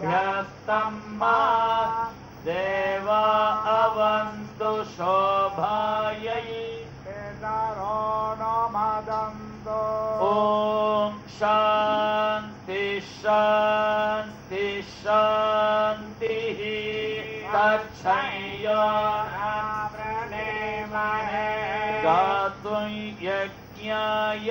ह्यस्तम्मा देवा अवन्तु शोभायै। केदारो नो मदन्तो ॐ शान्ति शान्ति शान्तिः। तच्छय्या गातुं यज्ञाय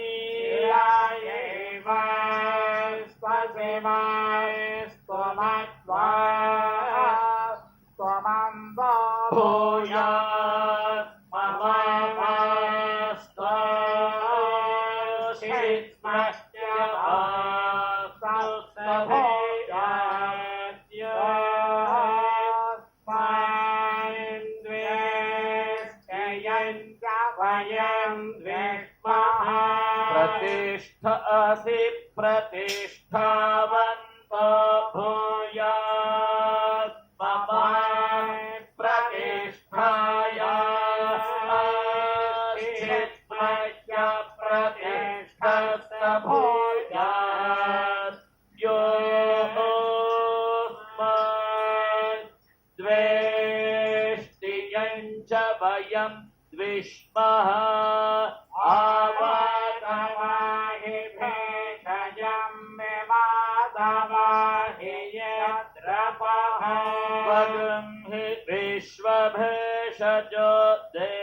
प्रतिष्ठ असि प्रतिष्ठावन्त भूयात् मम प्रतिष्ठाया judge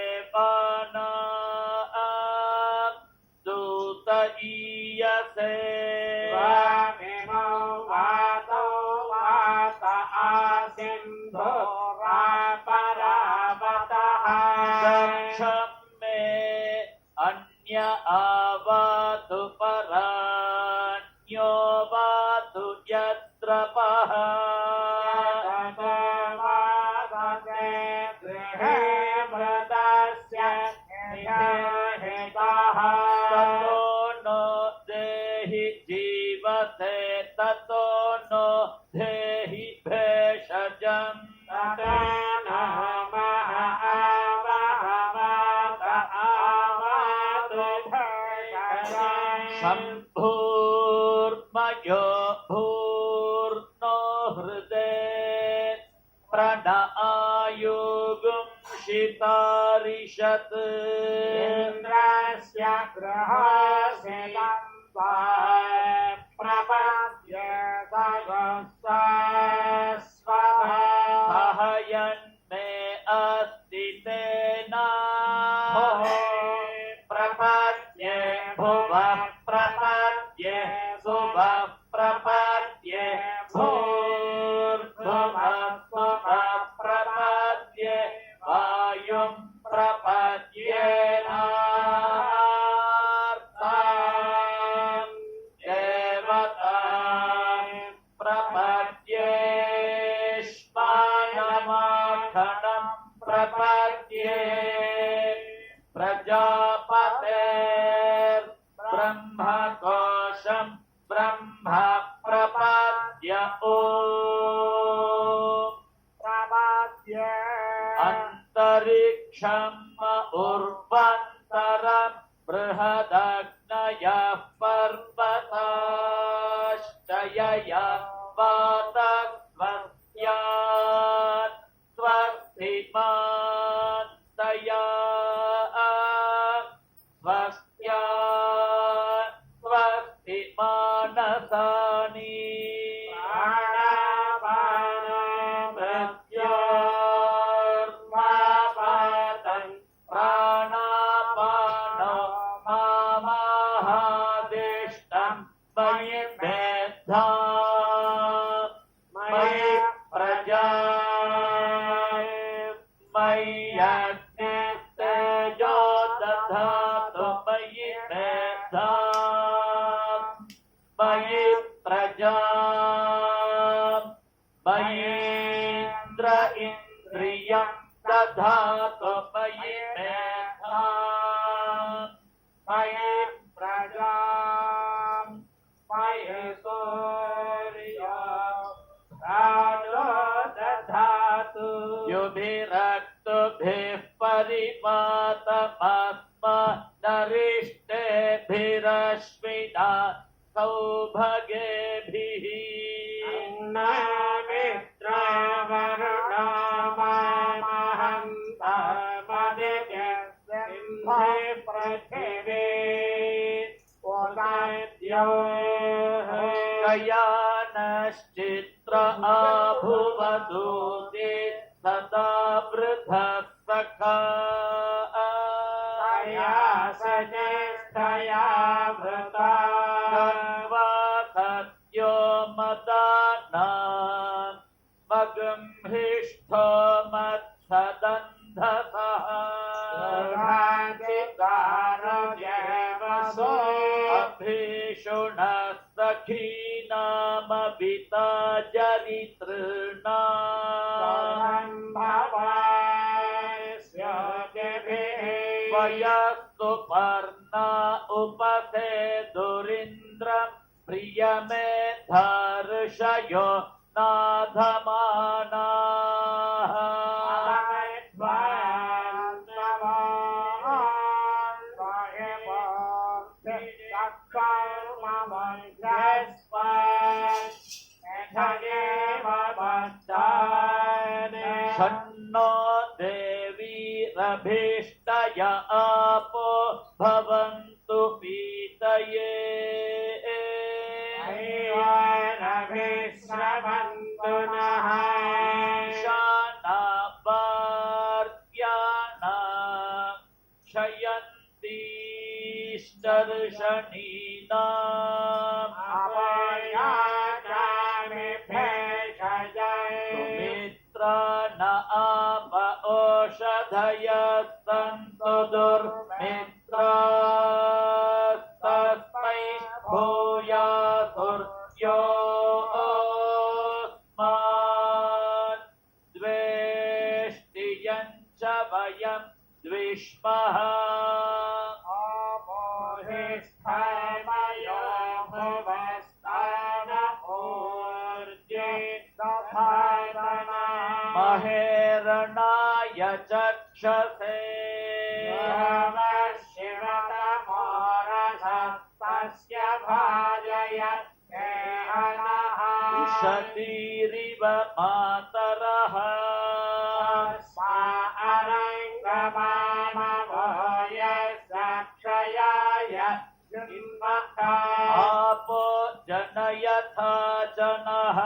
Sampur Mayo pur Hrde prada Ayugum Shitarishat Indrasya Graha Senampa भुवः अन्तरिक्षम् उर्वन्तरम् बृहदग्नयः या वातस्वस्यात् स्वस्तिमान्तया मयि प्रजा मयीन्द्र इन्द्रियम् दधातु मयि मेधा मयि प्रजाम् मयि सूर्यो राजो दधातु युभिरक्तुभिः परिपातमात्म कयानश्चित्र आभुवदूते सदा वृधः सखा गङ्वा सत्यो मदानान्। मगम्हिष्ठो मत्सदन्धसः अभीषुणः नामभिता चरितृणाम् भवास्य वयस्तु पर्णा उपसे प्रिय मे धर्षयो नाधमा। षण्णो देवीरभीष्टय आपो भवन्तु पीतये। ईशाना वार्याणा क्षयन्तीश्चर्षणीनाम् ओषधय सन्तु दुर्मित्रास्तस्मै भूयासुर्योऽस्मान् द्वेष्टियम् च वयम् द्विष्मः चक्षसे उषतीरिव मातरः आपो जनयथा जनः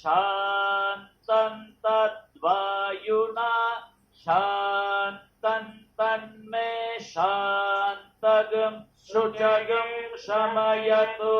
शान्तम् तद्वायुना शान्तम् तन्मे शान्तगम् शुचगम् शमयतु